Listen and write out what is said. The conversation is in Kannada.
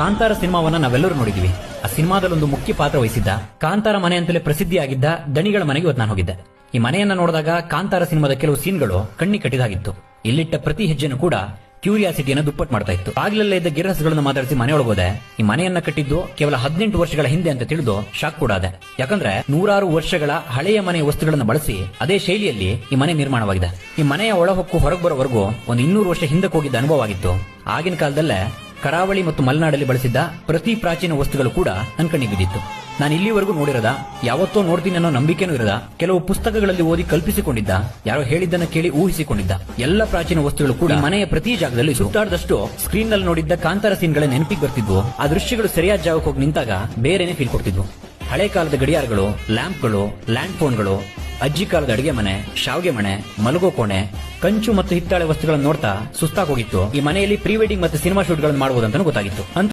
ಕಾಂತಾರ ಸಿನಿಮಾವನ್ನ ನಾವೆಲ್ಲರೂ ನೋಡಿದ್ವಿ. ಆ ಸಿನಿಮಾದಲ್ಲಿ ಒಂದು ಮುಖ್ಯ ಪಾತ್ರ ವಹಿಸಿದ್ದ ಕಾಂತಾರ ಮನೆ ಅಂತಲೇ ಪ್ರಸಿದ್ಧಿಯಾಗಿದ್ದ ದಣಿಗಳ ಮನೆಗೆ ಇವತ್ತು ನಾನು ಹೋಗಿದ್ದೆ. ಈ ಮನೆಯನ್ನ ನೋಡಿದಾಗ ಕಾಂತಾರ ಸಿನಿಮಾದ ಕೆಲವು ಸೀನ್ಗಳು ಕಣ್ಣಿ ಕಟ್ಟಿದಾಗಿತ್ತು. ಇಲ್ಲಿಟ್ಟ ಪ್ರತಿ ಹೆಜ್ಜೆನೂ ಕೂಡ ಕ್ಯೂರಿಯಾಸಿಟಿಯನ್ನು ದುಪ್ಪಟ್ಟು ಮಾಡ್ತಾ ಇತ್ತು. ಆಗ್ಲಲ್ಲೇ ಇದ್ದ ಗಿರಹಸ್ಗಳನ್ನು ಮಾತಾಡಿಸಿ ಒಳಗೋದೆ ಈ ಮನೆಯನ್ನ ಕಟ್ಟಿದ್ದು ಕೇವಲ ಹದಿನೆಂಟು ವರ್ಷಗಳ ಹಿಂದೆ ಅಂತ ತಿಳಿದು ಶಾಕ್ ಕೂಡ ಆದೆ. ಯಾಕಂದ್ರೆ ನೂರಾರು ವರ್ಷಗಳ ಹಳೆಯ ಮನೆಯ ವಸ್ತುಗಳನ್ನು ಬಳಸಿ ಅದೇ ಶೈಲಿಯಲ್ಲಿ ಈ ಮನೆ ನಿರ್ಮಾಣವಾಗಿದೆ. ಈ ಮನೆಯ ಒಳಹೊಕ್ಕು ಹೊರಗೆ ಬರೋವರೆಗೂ ಒಂದು ಇನ್ನೂರು ವರ್ಷ ಹಿಂದಕ್ಕೆ ಹೋಗಿದ್ದ ಅನುಭವ ಆಗಿತ್ತು ಆಗಿನ ಕಾಲದಲ್ಲೇ ಕರಾವಳಿ ಮತ್ತು ಮಲೆನಾಡಲ್ಲಿ ಬಳಸಿದ್ದ ಪ್ರತಿ ಪ್ರಾಚೀನ ವಸ್ತುಗಳು ಕೂಡ ನನ್ನ ಕಣ್ಣಿಗೆ ಬಿದ್ದಿತ್ತು. ನಾನು ಇಲ್ಲಿವರೆಗೂ ನೋಡಿರದ, ಯಾವತ್ತೋ ನೋಡ್ತೀನಿ ಅನ್ನೋ ನಂಬಿಕೆನೂ ಇರದ, ಕೆಲವು ಪುಸ್ತಕಗಳಲ್ಲಿ ಓದಿ ಕಲ್ಪಿಸಿಕೊಂಡಿದ್ದ, ಯಾರೋ ಹೇಳಿದ್ದನ್ನ ಕೇಳಿ ಊಹಿಸಿಕೊಂಡಿದ್ದ ಎಲ್ಲ ಪ್ರಾಚೀನ ವಸ್ತುಗಳು ಕೂಡ ಮನೆಯ ಪ್ರತಿ ಜಾಗದಲ್ಲಿ ಸುತ್ತಾಡದಷ್ಟು ಸ್ಕ್ರೀನ್ನಲ್ಲಿ ನೋಡಿದ್ದ ಕಾಂತಾರ ಸೀನ್ಗಳ ನೆನಪಿಗೆ ಬರ್ತಿದ್ವು. ಆ ದೃಶ್ಯಗಳು ಸರಿಯಾದ ಜಾಗಕ್ಕೆ ಹೋಗಿ ನಿಂತಾಗ ಬೇರೆನೆ ಫೀಲ್ ಕೊಡ್ತಿದ್ವು. ಹಳೆ ಕಾಲದ ಗಡಿಯಾರಗಳು, ಲ್ಯಾಂಪ್ಗಳು ಲ್ಯಾಂಡ್ ಫೋನ್ಗಳು ಅಜ್ಜಿ ಕಾಲದ ಅಡಿಗೆ ಮನೆ, ಶಾವ್ಗೆ ಮನೆ, ಮಲಗೋ ಕೋಣೆ ಕಂಚು ಮತ್ತು ಹಿತ್ತಾಳೆ ವಸ್ತುಗಳನ್ನು ನೋಡ್ತಾ ಸುಸ್ತಾಗೋಗಿತ್ತು ಈ ಮನೆಯಲ್ಲಿ ಪ್ರೀ ವೆಡ್ಡಿಂಗ್ ಮತ್ತು ಸಿನಿಮಾ ಶೂಟ್ಗಳನ್ನು ಮಾಡಬಹುದಂತ ಗೊತ್ತಾಗಿತ್ತು. ಅಂತ